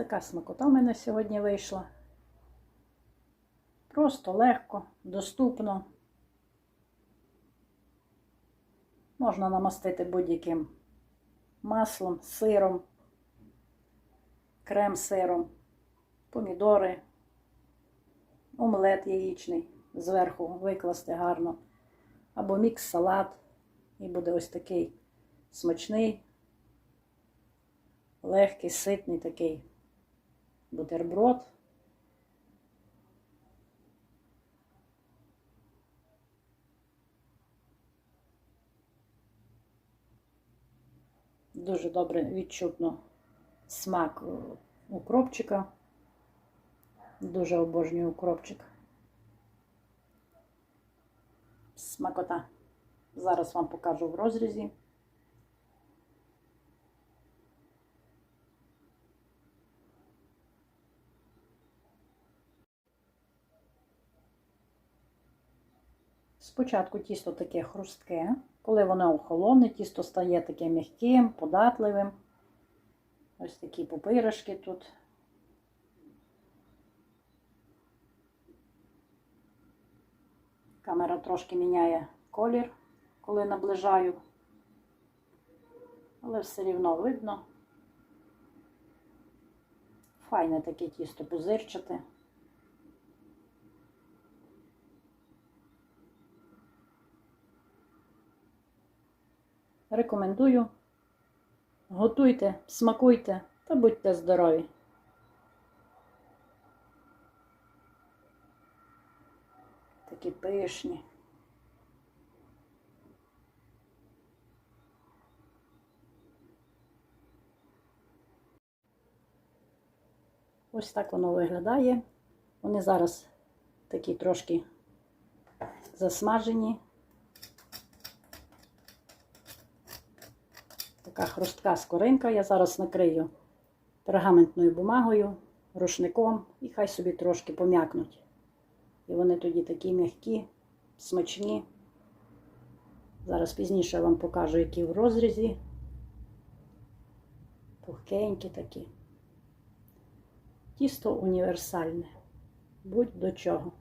Така смакота в мене сьогодні вийшла. Просто легко, доступно. Можна намастити будь-яким маслом, сиром, крем-сиром, помідори, омлет яєчний зверху викласти гарно. Або мікс-салат. І буде ось такий смачний, легкий, ситний такий бутерброд. Дуже добре відчутно смак е, укропчика. Дуже обожнюю укропчик. Смакота. Зараз вам покажу в розрізі. Спочатку тісто таке хрустке, коли воно охолоне, тісто стає таке м'яким, податливим. Ось такі пупиришки тут. Камера трошки міняє колір, коли наближаю, але все рівно видно. Файне таке тісто пузирчате. Рекомендую. Готуйте, смакуйте та будьте здорові! Такі пишні. Ось так воно виглядає. Вони зараз такі трошки засмажені. Така хрустка скоринка. Я зараз накрию пергаментною бумагою, рушником і хай собі трошки пом'якнуть. І вони тоді такі м'які, смачні. Зараз пізніше я вам покажу, які в розрізі. Пухкенькі такі. Тісто універсальне. Будь до чого.